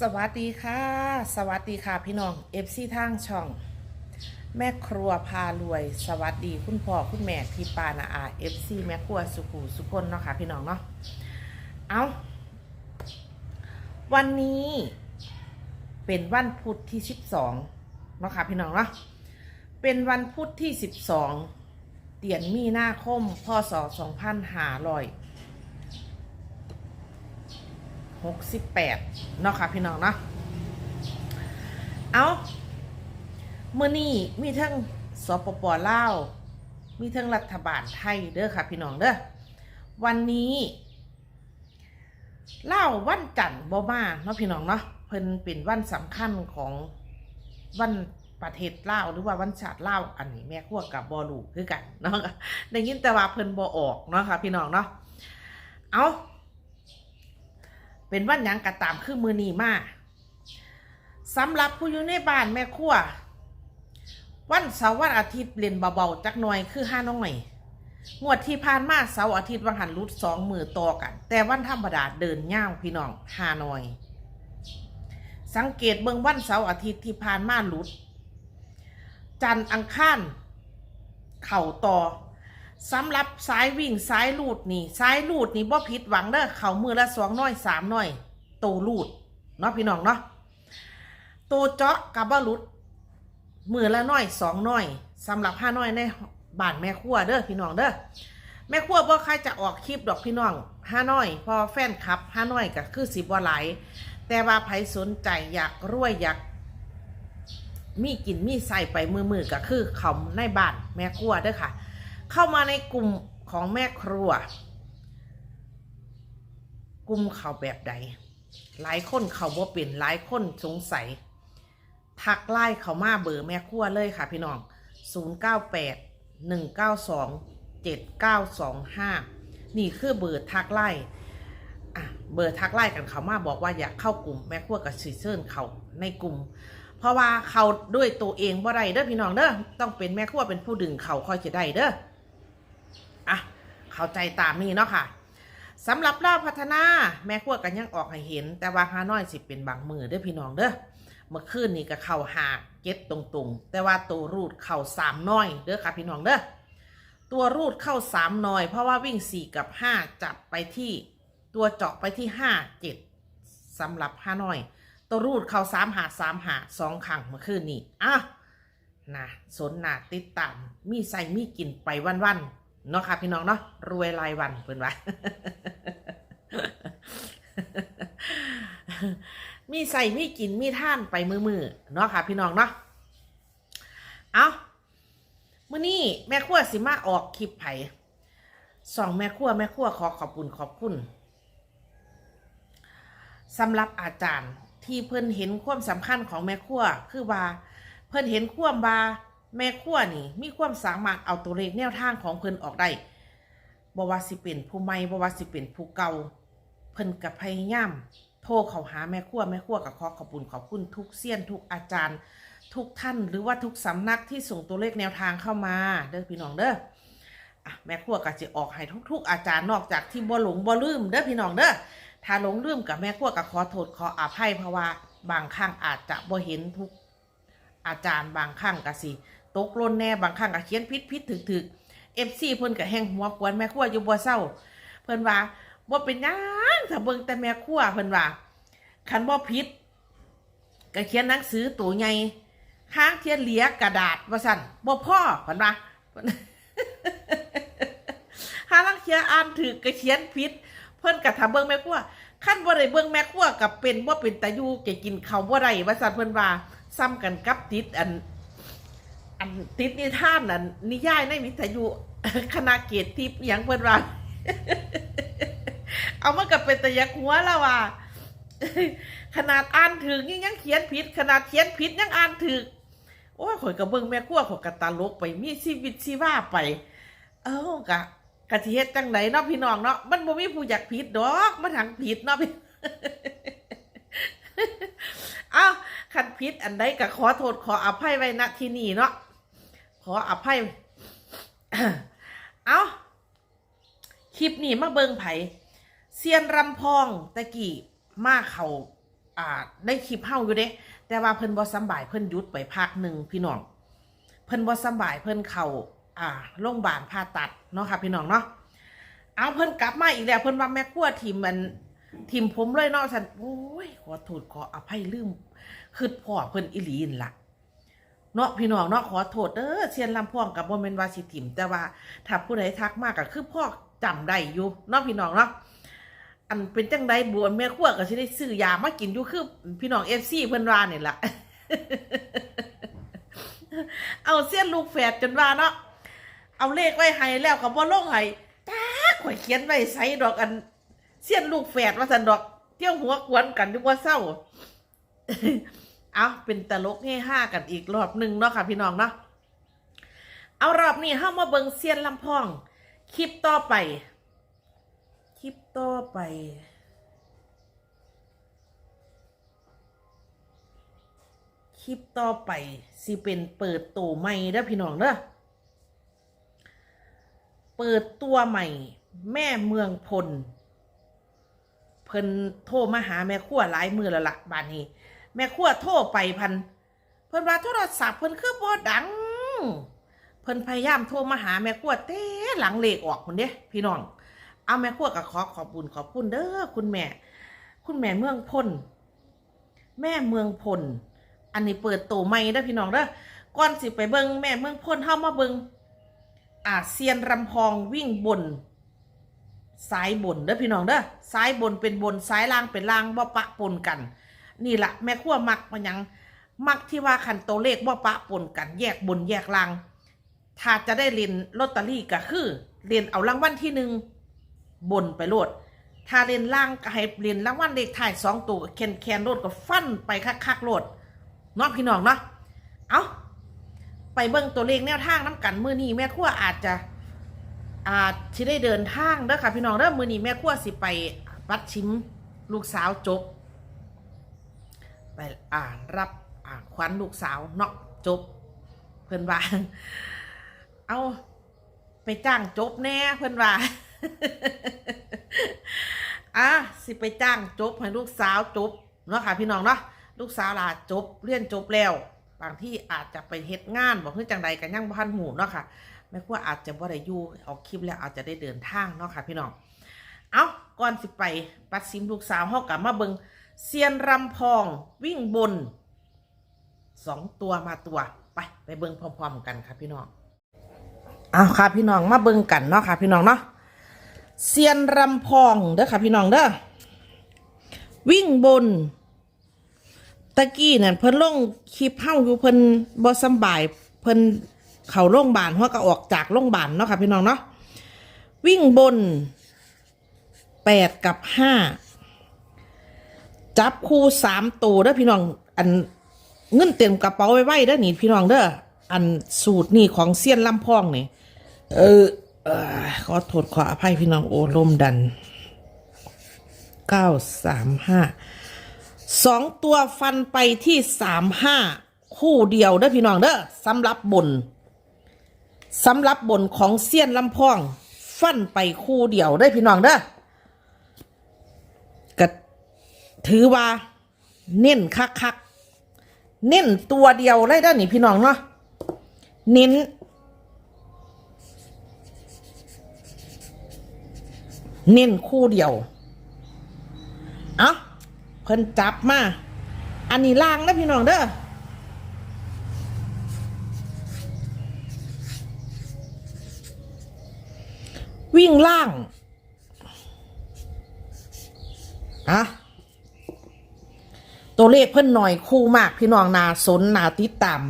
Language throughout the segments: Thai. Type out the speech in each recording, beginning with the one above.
สวัสดีค่ะ สวัสดีค่ะพี่น้องเอฟซีทางช่อง แม่ครัวพารวย สวัสดีคุณพ่อคุณแม่พี่ปานาอาเอฟซีแม่ครัวสุขูสุคนเนาะค่ะพี่น้องเนาะเอาวันนี้เป็นวันพุธที่สิบสองเนาะค่ะพี่น้องเนาะเป็นวันพุธที่สิบสองเดือนมีนาคมพศสองพันห้าร้อย หกสิบแปดเนาะค่ะพี่น้องเนาะเอาเมื่อนี้มีทั้งสปปลาวมีทั้งรัฐบาลไทยเด้อค่ะพี่น้องเด้อวันนี้เล่าวันจันทร์บ่มาเนาะพี่น้องเนาะเพิ่นเป็นวันสำคัญของวันประเทศเล่าหรือว่าวันชาติเล่าอันนี้แม่ขั้วกับบอลูคือกันเนาะได้ยินแต่ว่าเพิ่นบ่ออกเนาะค่ะพี่น้องเนาะเอา เป็นวันยังกระตามคือมือนีมาสำหรับผู้อยู่ในบ้านแม่ครัว วันเสาร์วันอาทิตย์เล่นเบาๆจักหน่อยคือห้าน้อยงวดที่ผ่านมาเสาร์อาทิตย์วันหันรุดสองมือต่อกัน แต่วันธรรมดาเดินย่างพี่น้องห้าน้อย สังเกตเบิ่งวันเสาร์อาทิตย์ที่ผ่านมาหลุด จันทร์อังคารเข่าต่อ สำหรับสายวิ่งสายลูดนี่สายลูดนี่บ่ผิดหวังเด้อเขามือละสองน้อยสามน้อยโตลูดเนาะพี่น้องเนาะโตเจาะกับบ่ลุดมือละน้อยสองน้อยสำหรับห้าน้อยในบ้านแม่ครัวเด้อพี่น้องเด้อแม่ครัวบ่ใครจะออกคลิปดอกพี่น้องห้าน้อย พอแฟนคลับห้าน้อยก็คือสิบ่หลายแต่ว่าใครสนใจอยากรวยอยากมีกินมีใส่ไปมือๆก็คือเขาในบ้านแม่ครัวเด้อค่ะ เข้ามาในกลุ่มของแม่ครัว กลุ่มเขาแบบใด หลายคนเขาบ่เป็นหลายคนสงสัย ทักไล่เขามาเบอร์แม่ครัวเลยค่ะพี่น้อง 098 192 7925 นี่คือเบอร์ทักไล่เบอร์ทักไล่กันเขามาบอกว่าอยากเข้ากลุ่มแม่ครัวกับซีเซิร์นเขาในกลุ่ม เพราะว่าเขาด้วยตัวเองบ่ได้เด้อพี่น้องเด้อต้องเป็นแม่ครัวเป็นผู้ดึงเขาค่อยจะได้เด้อ เข้าใจตามนี้เนาะค่ะสำหรับรอบพัฒนาแม่ครัวกันยังออกให้เห็น แต่ว่าฮาน้อยสิเป็นบางมือเด้อพี่น้องเด้อเมื่อคืนนี้ก็เข้าหาเก็ตตรงๆ แต่ว่าตัวรูดเข้าสามน้อยเด้อค่ะพี่น้องเด้อตัวรูดเข้าสามน้อย เพราะว่าวิ่งสี่กับห้าจับไปที่ตัวเจาะไปที่ห้าเจ็ดสำหรับห้าน้อย ตัวรูดเข้าสามหาสามหาสองขังเมื่อคืนนี้อะนะสนหนาติดตามมีใส่มีกินไปวันๆ เนาะค่ะพี่น้องเนาะรวยรายวันเพิ่นว่ามีใส่มีกินมีท่านไปมือๆเนาะค่ะ พี่น้องเนาะเอามื้อนี้แม่ครัวสิมาออกคลิปไผสองแม่ครัวแม่ครัวขอขอบคุณขอบคุณสำหรับอาจารย์ที่เพิ่นเห็นความสำคัญของแม่ครัวคือว่า เพิ่นเห็นความว่า แม่ครัวนี่ มีความสามารถเอาตัวเลขแนวทางของเพิ่นออกได้บว่าสิเป็นผู้ใหม่บว่าสิเป็นผู้เก่าเพิ่นก็พยายามโทรเข้าหาแม่ครัวแม่ครัวก็ขอขอบคุณขอบคุณทุกเซียนทุกอาจารย์ ทุกท่านหรือว่าทุกสำนักที่ส่งตัวเลขแนวทางเข้ามา เด้อพี่น้องเด้ออะแม่ครัวก็จะออกให้ทุก ๆ อาจารย์นอกจากที่บ่หลงบ่ลืมเด้อพี่น้องเด้อถ้าหลงลืมกับแม่ครัวก็ขอโทษขออภัยเพราะว่าบางครั้งอาจจะบ่เห็นทุกอาจารย์บางครั้งก็สิ ตกล่นแน่บางครั้งก็เขียนผิดผิดถึกถึกเอฟซีเพิ่นก็แห้งหัวกวนแม่ครัวอยู่บ่เศร้า เพิ่นว่าบ่เป็นยังถ้าเบิ่งแต่แม่ครัวเพิ่นว่าคันบ่ผิดก็เขียนหนังสือตัวใหญ่ห้างเทียนเหลียกระดาษว่าซั่นบ่พอเพิ่นว่าห้าลังเทียนอ่านถือก็เขียนผิดเพิ่นก็ถาเบิ่งแม่ครัวขั้นบ่ได้เบิ่งแม่ครัวกับเป็นบ่เป็นตาอยู่แกกินข้าวบ่ได้ว่าซั่นเพิ่นว่าซ้ำกันกับติดอัน อันติดนิทานอันนิยายในวิทยุคณะเกียรติทิพย์ยังเพิ่นว่าเอามากับเป็นตะยักหัวแล้วว่าขนาดอ่านถึงยังยังเขียนผิด ขนาดเขียนผิดยังอ่านถึกโอ้ยข่อยก็เบิ่งแม่ครัวข่อยก็ตาลกไปมีชีวิตชีวาไป เอ้ากะกะสิเฮ็ดจังไดเนาะพี่น้องเนาะมันบ่มีผู้อยากผิดดอกมันหังผิดเนาะพี่เอ้าคันผิดอันใดก็ขอโทษขออภัยไว้ณที่นี่เนาะ ออภัย เอาคลิปนี้มาเบิงไผเซียนรำพองตะกี้มาเขาอ่าได้คลิปเฮาอยู่เด้ แต่ว่าเพิ่นบ่สบายเพิ่นยุดไปพักหนึ่งพี่น้อง เพิ่นบ่สบายเพิ่นเขาอ่าโรงพยาบาลผ่าตัดเนาะค่ะพี่น้องเนาะ เอาเพิ่นกลับมาอีกแล้วเพิ่นว่าแม่ครัวทีมมันทีมผมเลยเนาะฉันโอ้ยขอโทษขออภัยลืมคือพ่อเพิ่นอีหลีนล่ะ เนาะพี่น้องเนาะขอโทษเด้อเชียนลำพองกับบ่แม่นวาสิถิม แต่ว่าถ้าผู้ใดทักมากก็คือพ่อจำได้อยู่เนาะพี่น้องเนาะอันเป็นจังไดบวแม่ครัวก็สิได้ซื้อยามากินอยู่คือพี่น้อง FC เพิ่นว่านี่แหละเอาเสี้ยนลูกแฝดจนว่าเนาะเอาเลขไว้ให้แล้วก็บ่ลงให้จ้าข่อยเขียนไว้ใส่ดอกอันเสี้ยนลูกแฝดว่าซั่นดอก เที่ยวหัวกวนกันอยู่ว่าเศร้า เอาเป็นตลกให้ห้ากันอีกรอบหนึ่งเนาะค่ะพี่น้องเนาะเอารอบนี้เข้ามาเบิงเซียนลำพอง คลิปต่อไป คลิปต่อไป คลิปต่อไปสิเป็นเปิดตัวใหม่เด้อพี่น้องเด้อเปิดตัวใหม่ แม่เมืองพล เพิ่นโทรมาหาแม่ขั้วหลายมือแล้วละบ้านนี้ แม่ขั้วโทรไปพัน เพิ่นว่าโทรศัพท์เพิ่นคือบ่ดัง เพิ่นพยายามโทรมาหาแม่ขั้วเต้หลังเลขออกคนเด้พี่น้อง เอาแม่ขั้วก็ขอขอบุญขอบคุณเด้อคุณแม่ คุณแม่เมืองพลแม่เมืองพลอันนี้เปิดโตใหม่เด้อพี่น้องเด้อก่อนสิไปเบิงแม่เมืองพลเฮามาเบิงอาเซียนรำพองวิ่งบนซ้ายบนเด้อพี่น้องเด้อซ้ายบนเป็นบนซ้ายล่างเป็นล่างบ่ปะปนกัน นี่แหละแม่ขั้วมักมันยังมักที่ว่าคันโตวเลขบ่าปะปนกันแยกบนแยกล่าง ถ้าจะได้เรียนลอตเตอรี่ก็คือเรียนเอารางวัลที่หนึ่งบนไปโลด ถ้าเรียนล่างก็ให้เรียนรางวัลเลขท้ายสองตัวแคนแคนโลดก็ฟันไปคักๆโลดเนาะพี่น้องเนาะ เอาไปเบิ่งตัวเลขแนวทางน้ำกันมือนี้แม่ขั้วอาจจะอาจที่ได้เดินทางเด้อค่ะพี่น้องเด้อมือนี้แม่ขั้วสิไปวัดชิมลูกสาวจบ ไปอ่านรับอ่านควันลูกสาวเนาะจบ เพิ่อนว่าเอาไปจ้างจบแน่เพิ่อนว่าอะสิไปจ้างจบให้ลูกสาวจบเนาะค่ะพี่น้องเนาะลูกสาวล่ะจบเรียนจบแล้วบางที่อาจจะไปเฮ็ดงานบอกเฮ้ยจังใดกันยังบ่ทันหูเนาะค่ะแม่ครัวอาจจะบ่ได้อยู่ออกคลิปแล้วอาจจะได้เดินทางเนาะค่ะพี่น้องเอาก่อนสิไปปัดซิมลูกสาวเฮากลับมาเบิง เซียนรำพองวิ่งบนสองตัวมาตัวไปไปเบิงพร้อมๆกันค่ะพี่น้องเอาค่ะพี่น้องมาเบิงกันเนาะค่ะพี่น้องเนาะเซียนรำพองเด้อค่ะพี่น้องเด้อวิ่งบน ตะกี้เนี่ยเพิ่นลงคลิปเฮาอยู่เพิ่นบ่สบายเพิ่นเข้าโรงพยาบาลเพราะก็ออกจากโรงพยาบาลเนาะค่ะพี่น้องเนาะวิ่งบนแปดกับห้า จับคู่สามตัวเด้อพี่น้อง อันเงินเต็มกระเป๋าไว้ไว้เด้อนี่พี่น้องเด้ออันสูตรนี่ของเซียนลำพองนี่เออเออขอโทษขออภัยพี่น้องโอ้ลมดันเก้าสามห้าสองตัวฟันไปที่สามห้าคู่เดียวเด้อพี่น้องเด้อสำหรับบนสำหรับบนของเซียนลำพอง ฟันไปคู่เดียวเด้พี่น้องเด้อก็ ถือว่า เน้นคักคักเน้นตัวเดียวเลยด้อนี่พี่น้องเนาะเน้น เน้นคู่เดียว เอาเพิ่นจับมา อันนี้ล่างนะพี่น้องเด้อวิ่งล่างอะ ตัวเลขเพิ่นหน่อยคู่มากพี่น้องนาสนนาติดตาม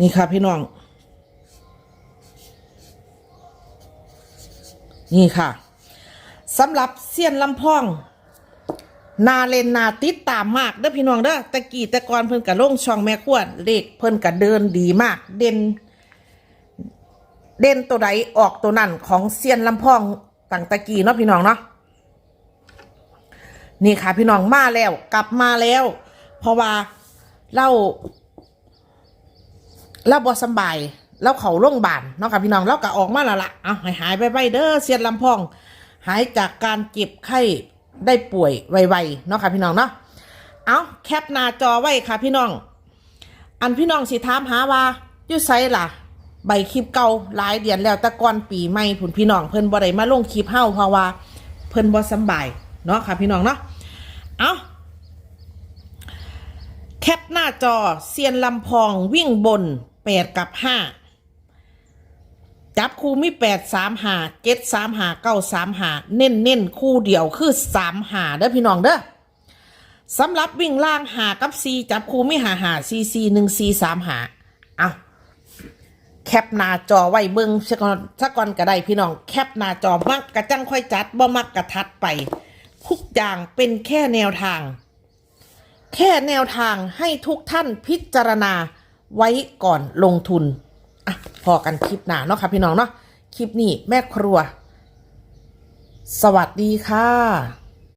นี่ค่ะพี่น้อง นี่ค่ะสำหรับเซียนลำพอง นาเลนนาติดตามมากเด้อพี่น้องเด้อตะกี้ต่ก่อนเพิ่นกะลงช่องแม่ขวดเลขเพิ่นกะเดินดีมาก เด่น เด่นตัวใดออกตัวนั้นของเซียนลำพองต่างตะกี้เนาะพี่น้องเนาะนี่ค่ะพี่น้องมาแล้ว กลับมาแล้ว เพราะว่าเราเราบ่สบายแล้วเขาโรงบาลเนาะค่ะพี่น้องแล้วก็ออกมาและละเอาหายหายไปไปเด้อเสียนลำพอง หายจากการเจ็บไข้ได้ป่วยไวๆเนาะค่ะพี่น้องเนาะเอาแคปหน้าจอไว้ค่ะพี่น้อง อันพี่น้องสิถามหาว่ายู่ไซล่ะ ใบคลิปเก่าหลายเดือนแล้วแต่ก่อนปีใหม่ผุนพี่น้องเพิ่นบ่ได้มาลงคลิปเฮาเพราะว่าเพิ่นบ่สบายเนาะค่ะพี่น้องเนาะเอาแคปหน้าจอเซียนลำพองวิ่งบนแปดกับห้าจับคู่มีแปดสามหาเจ็ดสามหาเก้าสามหาเน้นเน้นคู่เดียวคือสามหาเด้อพี่น้องเด้อสำหรับวิ่งล่างหากับซีจับคู่มีหาหาซีซีหนึ่งซีสามหา แคปหน้าจอไว้เบิ้งสักก่อนสักก่อนก็ได้พี่น้องแคปหน้าจอมักกระจังค่อยจัดบ่มักกระทัดไปทุกอย่างเป็นแค่แนวทาง แค่แนวทางให้ทุกท่านพิจารณาไว้ก่อนลงทุนอะพอกันคลิปหน้าเนาะค่ะพี่น้องเนาะคลิปนี้แม่ครัว สวัสดีค่ะ